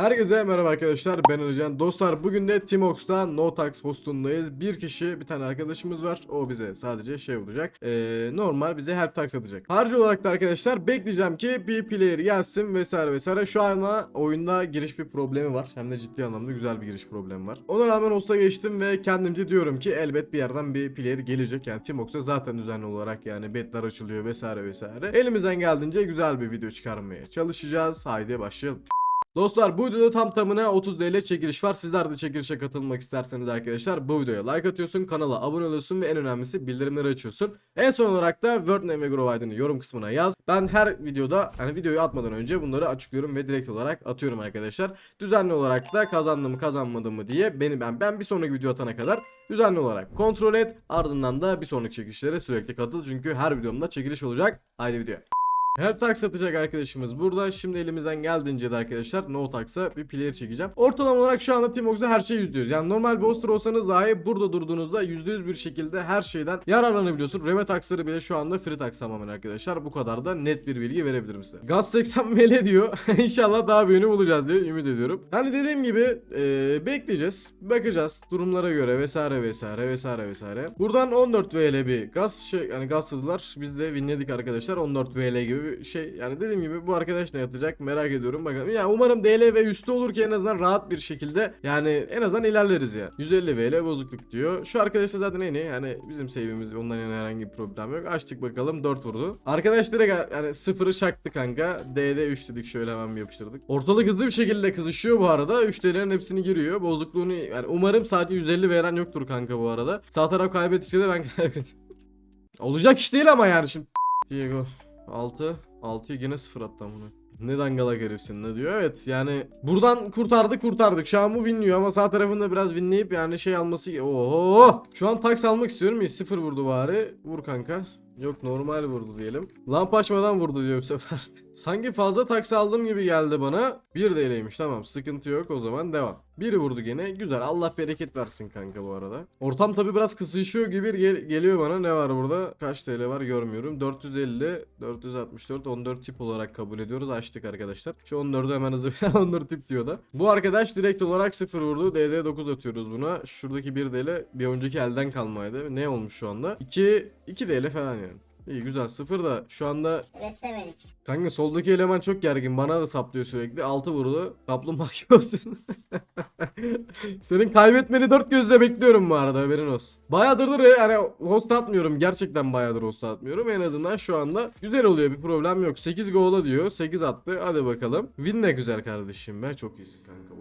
Herkese merhaba arkadaşlar ben Ercan. Dostlar bugün de Timox'ta No Tax hostundayız. Bir kişi bir tane arkadaşımız var. O bize sadece şey olacak. Ee, normal bize help tax atacak. Harcı olarak da arkadaşlar bekleyeceğim ki bir player gelsin vesaire vesaire. Şu anda oyunda giriş bir problemi var. Hem de ciddi anlamda güzel bir giriş problemi var. Ona rağmen hosta geçtim ve kendimce diyorum ki elbet bir yerden bir player gelecek. Yani Timox'ta zaten düzenli olarak yani betler açılıyor vesaire vesaire. Elimizden geldiğince güzel bir video çıkarmaya çalışacağız. Haydi başlayalım. Dostlar bu videoda tam tamına 30 TL çekiliş var. Sizler de çekilişe katılmak isterseniz arkadaşlar bu videoya like atıyorsun, kanala abone oluyorsun ve en önemlisi bildirimleri açıyorsun. En son olarak da Word Name ve Grow yorum kısmına yaz. Ben her videoda yani videoyu atmadan önce bunları açıklıyorum ve direkt olarak atıyorum arkadaşlar. Düzenli olarak da kazandım mı kazanmadım mı diye beni ben ben bir sonraki video atana kadar düzenli olarak kontrol et. Ardından da bir sonraki çekilişlere sürekli katıl. Çünkü her videomda çekiliş olacak. Haydi videoya. Help tax satacak arkadaşımız burada. Şimdi elimizden geldiğince de arkadaşlar no tax'a bir player çekeceğim. Ortalama olarak şu anda Timox'da her şey %100. Yani normal bir hoster olsanız dahi burada durduğunuzda %100 bir şekilde her şeyden yararlanabiliyorsun. Reme taxları bile şu anda free tax tamamen arkadaşlar. Bu kadar da net bir bilgi verebilirim size. Gaz 80 ML diyor. İnşallah daha büyüğünü bulacağız diye ümit ediyorum. Hani dediğim gibi e, bekleyeceğiz. Bakacağız durumlara göre vesaire vesaire vesaire vesaire. Buradan 14 VL bir gaz şey yani gazladılar. Biz de winledik arkadaşlar. 14 VL gibi bir şey. Yani dediğim gibi bu arkadaş ne yatacak merak ediyorum bakalım. Ya umarım DL ve üstü olur ki en azından rahat bir şekilde yani en azından ilerleriz ya. 150 VL bozukluk diyor. Şu arkadaş da zaten en iyi. Yani bizim save'imiz ondan yana herhangi bir problem yok. Açtık bakalım 4 vurdu. Arkadaş direkt yani sıfırı çaktı kanka. D'de 3 dedik şöyle hemen bir yapıştırdık. Ortalık hızlı bir şekilde kızışıyor bu arada. 3 DL'lerin hepsini giriyor. Bozukluğunu yani umarım sadece 150 veren yoktur kanka bu arada. Sağ taraf kaybettikçe de ben kaybettim. Olacak iş değil ama yani şimdi. Diego 6 6'yı yine 0 attı amına. Ne dangalak herifsin ne diyor. Evet yani buradan kurtardık kurtardık. Bu winliyor ama sağ tarafında biraz winleyip yani şey alması. Oho! Şu an tax almak istiyorum ya 0 vurdu bari. Vur kanka. Yok normal vurdu diyelim. Lamp açmadan vurdu diyor bu sefer. Sanki fazla taksi aldığım gibi geldi bana. Bir DL'ymiş tamam sıkıntı yok o zaman devam. Biri vurdu gene güzel Allah bereket versin kanka bu arada. Ortam tabi biraz kısışıyor gibi gel- geliyor bana ne var burada? Kaç TL var görmüyorum. 450, 464, 14 tip olarak kabul ediyoruz. Açtık arkadaşlar. Şu 14'ü hemen hızlı 14 tip diyor da. Bu arkadaş direkt olarak 0 vurdu. DD 9 atıyoruz buna. Şuradaki 1 DL bir önceki elden kalmaydı. Ne olmuş şu anda? 2 2 DL falan yani. İyi güzel. Sıfır da şu anda Restemedik. kanka soldaki eleman çok gergin. Bana da saplıyor sürekli. 6 vurdu. Kaplumbağa gibi olsun. Senin kaybetmeni dört gözle bekliyorum bu arada haberin olsun. Bayağıdır yani host atmıyorum. Gerçekten bayağıdır host atmıyorum. En azından şu anda güzel oluyor. Bir problem yok. 8 gola diyor. 8 attı. Hadi bakalım. Win de güzel kardeşim be. Çok iyisin kanka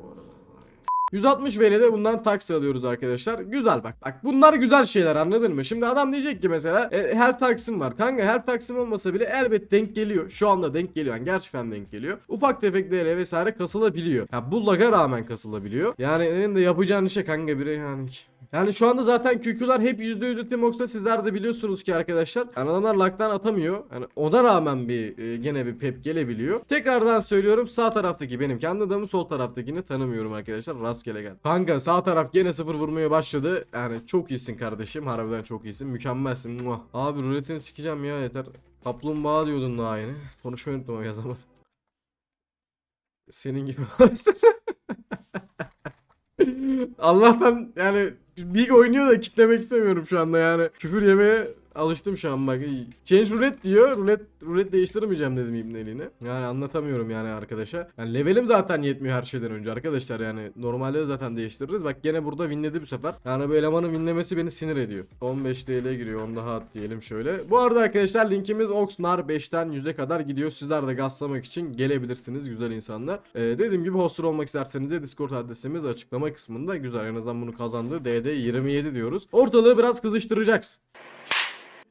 160 VL'de bundan taksi alıyoruz arkadaşlar. Güzel bak. Bak bunlar güzel şeyler anladın mı? Şimdi adam diyecek ki mesela e, help taksim var. Kanka help taksim olmasa bile elbet denk geliyor. Şu anda denk geliyor. Yani gerçekten denk geliyor. Ufak tefek DL vesaire kasılabiliyor. Ya bu laga rağmen kasılabiliyor. Yani senin yapacağın işe kanka biri yani. Yani şu anda zaten QQ'lar hep %100 Timox'ta sizler de biliyorsunuz ki arkadaşlar. Yani adamlar lock'tan atamıyor. Yani ona rağmen bir e, gene bir pep gelebiliyor. Tekrardan söylüyorum sağ taraftaki benim kendi adamım sol taraftakini tanımıyorum arkadaşlar. Rastgele gel. Kanka sağ taraf gene sıfır vurmaya başladı. Yani çok iyisin kardeşim. Harbiden çok iyisin. Mükemmelsin. Muah. Abi ruletini sikeceğim ya yeter. Kaplumbağa diyordun daha yeni. Konuşmayı unuttum o yazamadım. Senin gibi. Allah'tan yani Big oynuyor da kitlemek istemiyorum şu anda yani. Küfür yemeye alıştım şu an bak. Change roulette diyor. Rulet rulet değiştirmeyeceğim dedim ibneliğine. Yani anlatamıyorum yani arkadaşa. Yani levelim zaten yetmiyor her şeyden önce arkadaşlar yani. Normalde de zaten değiştiririz. Bak gene burada winledi bu sefer. Yani bu elemanın winlemesi beni sinir ediyor. 15 TL giriyor. Onu daha at diyelim şöyle. Bu arada arkadaşlar linkimiz Oxnar 5'ten 100'e kadar gidiyor. Sizler de gazlamak için gelebilirsiniz güzel insanlar. Ee, dediğim gibi hoster olmak isterseniz de Discord adresimiz açıklama kısmında. Güzel en azından bunu kazandı. DD 27 diyoruz. Ortalığı biraz kızıştıracaksın.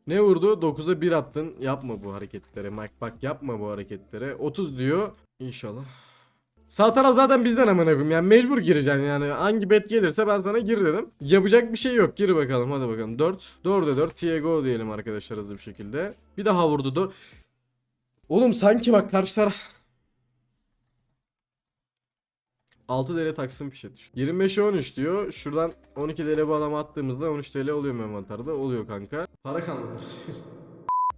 Ne vurdu? 9'a 1 attın. Yapma bu hareketleri. Mike bak yapma bu hareketleri. 30 diyor. İnşallah. Sağ taraf zaten bizden amına koyayım. Yani mecbur gireceksin yani. Hangi bet gelirse ben sana gir dedim. Yapacak bir şey yok. Gir bakalım hadi bakalım. 4. 4'e 4. Tiago diyelim arkadaşlar hızlı bir şekilde. Bir daha vurdu. 4. Oğlum sanki bak karşı taraf 6 TL taksın fişe düş. 25'e 13 diyor. Şuradan 12 TL bu attığımızda 13 TL oluyor mu envanterde? Oluyor kanka. Para kalmadı.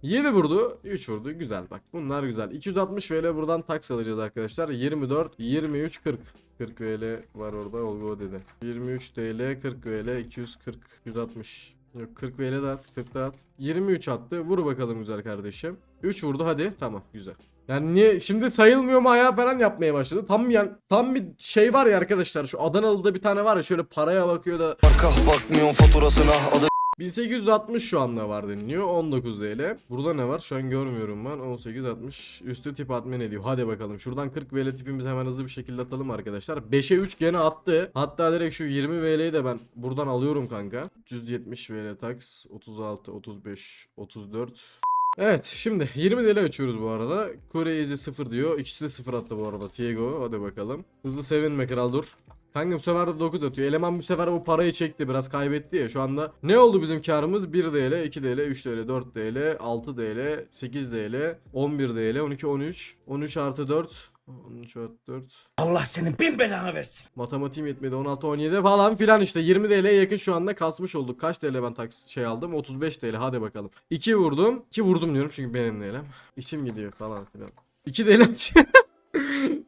7 vurdu 3 vurdu güzel bak bunlar güzel 260 VL buradan tax alacağız arkadaşlar 24 23 40 40 VL var orada Olgo dedi 23 TL 40 VL 240 160 Yok 40 VL de at 40 da at. 23 attı. Vur bakalım güzel kardeşim. 3 vurdu hadi. Tamam güzel. Yani niye şimdi sayılmıyor mu ayağı falan yapmaya başladı. Tam yani tam bir şey var ya arkadaşlar şu Adanalı'da bir tane var ya şöyle paraya bakıyor da. Arka bakmıyorsun faturasına adı 1860 şu anda var deniliyor. 19 TL. Burada ne var? Şu an görmüyorum ben. 1860. Üstü tip admin ediyor. Hadi bakalım. Şuradan 40 VL tipimizi hemen hızlı bir şekilde atalım arkadaşlar. 5'e 3 gene attı. Hatta direkt şu 20 VL'yi de ben buradan alıyorum kanka. 170 VL tax. 36, 35, 34. Evet şimdi 20 TL açıyoruz bu arada. Kore Easy 0 diyor. İkisi de 0 attı bu arada. Tiago hadi bakalım. Hızlı sevinme kral dur. Kanka bu sefer de 9 atıyor. Eleman bu sefer bu parayı çekti. Biraz kaybetti ya. Şu anda ne oldu bizim karımız? 1 TL, 2 TL, 3 TL, 4 TL, 6 TL, 8 TL, 11 TL, 12, 13. 13 artı 4. 13 artı 4. Allah senin bin belanı versin. Matematiğim yetmedi 16 17 falan filan işte 20 TL'ye yakın şu anda kasmış olduk. Kaç TL ben taks şey aldım? 35 TL hadi bakalım. 2 vurdum. 2 vurdum diyorum çünkü benim değilim. İçim gidiyor falan filan. 2 TL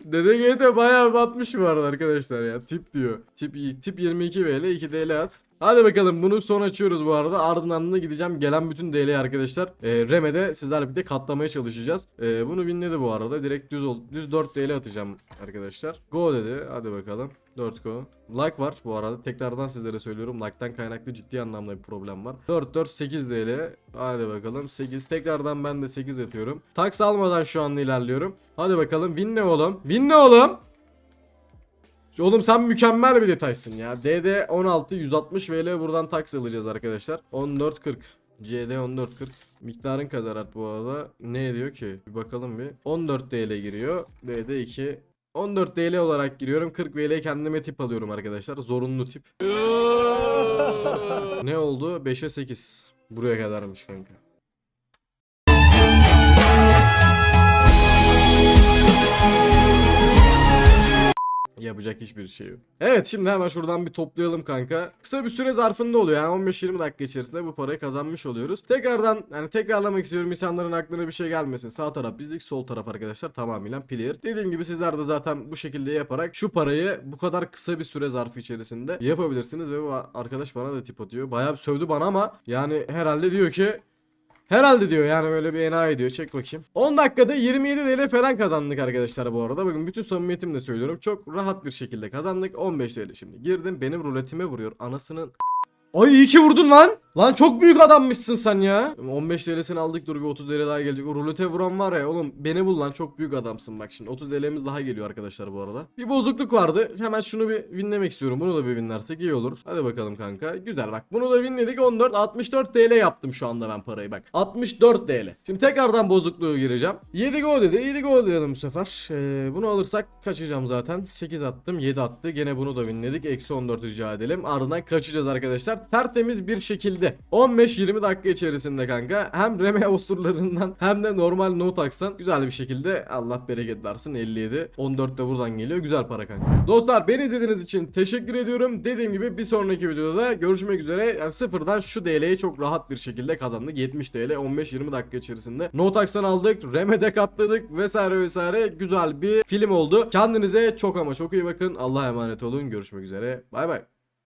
Dede GT bayağı batmış bu arada arkadaşlar ya. Tip diyor. Tip tip 22 VL 2 TL at. Hadi bakalım bunu son açıyoruz bu arada. Ardından da gideceğim gelen bütün DL'yi arkadaşlar. E, Reme'de sizlerle birlikte katlamaya çalışacağız. E, bunu winledi bu arada. Direkt düz düz 4 DL atacağım arkadaşlar. Go dedi. Hadi bakalım. 4 go. Like var bu arada. Tekrardan sizlere söylüyorum. Like'tan kaynaklı ciddi anlamda bir problem var. 4 4 8 DL. Hadi bakalım. 8. Tekrardan ben de 8 atıyorum. Tax almadan şu anda ilerliyorum. Hadi bakalım. Win ne oğlum? Win ne oğlum? Oğlum sen mükemmel bir detaysın ya. DD 16 160 VL buradan tax alacağız arkadaşlar. 14.40 CD 14.40 Miktarın kadar art bu arada. Ne ediyor ki? Bir bakalım bir. 14 TL giriyor. DD 2 14 TL olarak giriyorum. 40 VL kendime tip alıyorum arkadaşlar. Zorunlu tip. ne oldu? 5'e 8. Buraya kadarmış kanka. Yapacak hiçbir şey yok. Evet şimdi hemen şuradan bir toplayalım kanka. Kısa bir süre zarfında oluyor yani 15-20 dakika içerisinde bu parayı kazanmış oluyoruz. Tekrardan yani tekrarlamak istiyorum insanların aklına bir şey gelmesin. Sağ taraf bizlik sol taraf arkadaşlar tamamen player. Dediğim gibi sizler de zaten bu şekilde yaparak şu parayı bu kadar kısa bir süre zarfı içerisinde yapabilirsiniz. Ve bu arkadaş bana da tip atıyor. Bayağı sövdü bana ama yani herhalde diyor ki Herhalde diyor yani böyle bir enayi diyor. Çek bakayım. 10 dakikada 27 TL falan kazandık arkadaşlar bu arada. Bakın bütün samimiyetimle söylüyorum. Çok rahat bir şekilde kazandık. 15 TL şimdi. Girdim benim ruletime vuruyor. Anasının Ay iyi ki vurdun lan. Lan çok büyük adammışsın sen ya. 15 TL'sini aldık dur bir 30 TL daha gelecek. O rulete vuran var ya oğlum beni bul lan çok büyük adamsın bak şimdi. 30 TL'miz daha geliyor arkadaşlar bu arada. Bir bozukluk vardı. Hemen şunu bir winlemek istiyorum. Bunu da bir winlersek iyi olur. Hadi bakalım kanka. Güzel bak. Bunu da winledik 14 64 TL yaptım şu anda ben parayı bak. 64 TL. Şimdi tekrardan bozukluğu gireceğim. 7 go dedi. 7 go diyelim bu sefer. Ee, bunu alırsak kaçacağım zaten. 8 attım 7 attı. Gene bunu da winledik. Eksi 14 rica edelim. Ardından kaçacağız arkadaşlar. Tertemiz bir şekilde 15-20 dakika içerisinde kanka hem Reme Osturlarından hem de normal no tax'tan güzel bir şekilde Allah bereket versin 57 14 de buradan geliyor güzel para kanka. Dostlar beni izlediğiniz için teşekkür ediyorum. Dediğim gibi bir sonraki videoda görüşmek üzere. Yani sıfırdan şu DL'yi çok rahat bir şekilde kazandık. 70 TL 15-20 dakika içerisinde. No tax'tan aldık. Reme'de katladık vesaire vesaire. Güzel bir film oldu. Kendinize çok ama çok iyi bakın. Allah'a emanet olun. Görüşmek üzere. Bay bay.